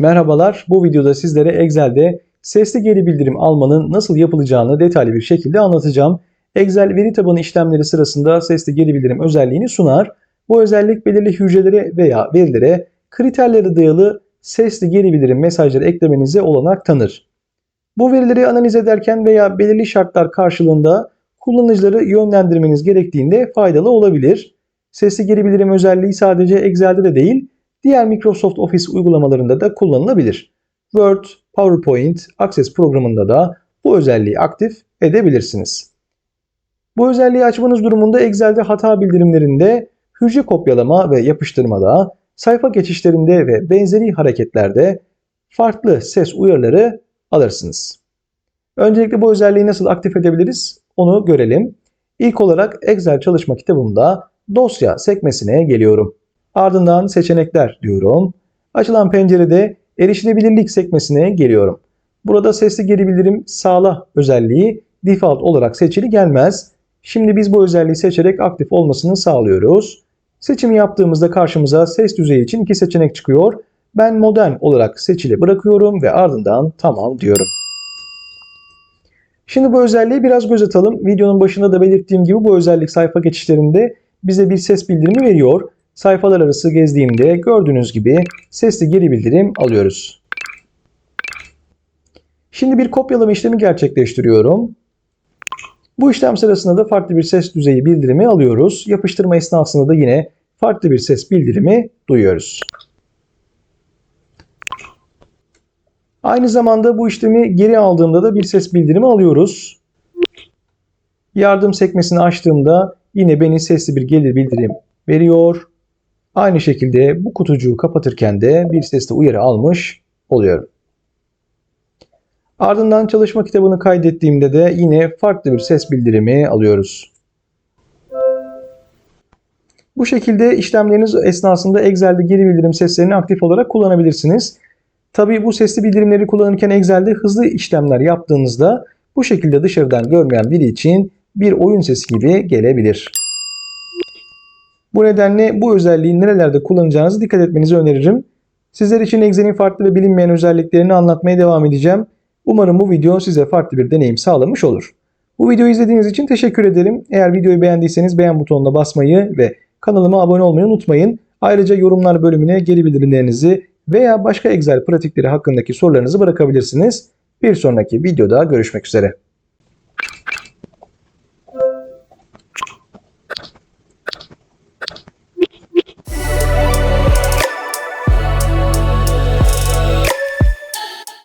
Merhabalar, bu videoda sizlere Excel'de sesli geri bildirim almanın nasıl yapılacağını detaylı bir şekilde anlatacağım. Excel veri tabanı işlemleri sırasında sesli geri bildirim özelliğini sunar. Bu özellik belirli hücrelere veya verilere kriterlere dayalı sesli geri bildirim mesajları eklemenize olanak tanır. Bu verileri analiz ederken veya belirli şartlar karşılığında kullanıcıları yönlendirmeniz gerektiğinde faydalı olabilir. Sesli geri bildirim özelliği sadece Excel'de de değil, diğer Microsoft Office uygulamalarında da kullanılabilir. Word, PowerPoint, Access programında da bu özelliği aktif edebilirsiniz. Bu özelliği açmanız durumunda Excel'de hata bildirimlerinde, hücre kopyalama ve yapıştırmada, sayfa geçişlerinde ve benzeri hareketlerde farklı ses uyarıları alırsınız. Öncelikle bu özelliği nasıl aktif edebiliriz onu görelim. İlk olarak Excel çalışma kitabımda dosya sekmesine geliyorum. Ardından seçenekler diyorum. Açılan pencerede erişilebilirlik sekmesine geliyorum. Burada sesli geri bildirim sağla özelliği default olarak seçili gelmez. Şimdi biz bu özelliği seçerek aktif olmasını sağlıyoruz. Seçimi yaptığımızda karşımıza ses düzeyi için iki seçenek çıkıyor. Ben modern olarak seçili bırakıyorum ve ardından tamam diyorum. Şimdi bu özelliği biraz göz atalım. Videonun başında da belirttiğim gibi bu özellik sayfa geçişlerinde bize bir ses bildirimi veriyor. Sayfalar arası gezdiğimde gördüğünüz gibi sesli geri bildirim alıyoruz. Şimdi bir kopyalama işlemi gerçekleştiriyorum. Bu işlem sırasında da farklı bir ses düzeyi bildirimi alıyoruz. Yapıştırma esnasında da yine farklı bir ses bildirimi duyuyoruz. Aynı zamanda bu işlemi geri aldığımda da bir ses bildirimi alıyoruz. Yardım sekmesini açtığımda yine beni sesli bir gelir bildirim veriyor. Aynı şekilde bu kutucuğu kapatırken de bir sesli uyarı almış oluyorum. Ardından çalışma kitabını kaydettiğimde de yine farklı bir ses bildirimi alıyoruz. Bu şekilde işlemleriniz esnasında Excel'de geri bildirim seslerini aktif olarak kullanabilirsiniz. Tabi bu sesli bildirimleri kullanırken Excel'de hızlı işlemler yaptığınızda bu şekilde dışarıdan görmeyen biri için bir oyun sesi gibi gelebilir. Bu nedenle bu özelliği nerelerde kullanacağınızı dikkat etmenizi öneririm. Sizler için Excel'in farklı ve bilinmeyen özelliklerini anlatmaya devam edeceğim. Umarım bu video size farklı bir deneyim sağlamış olur. Bu videoyu izlediğiniz için teşekkür ederim. Eğer videoyu beğendiyseniz beğen butonuna basmayı ve kanalıma abone olmayı unutmayın. Ayrıca yorumlar bölümüne geri bildirimlerinizi veya başka Excel pratikleri hakkındaki sorularınızı bırakabilirsiniz. Bir sonraki videoda görüşmek üzere.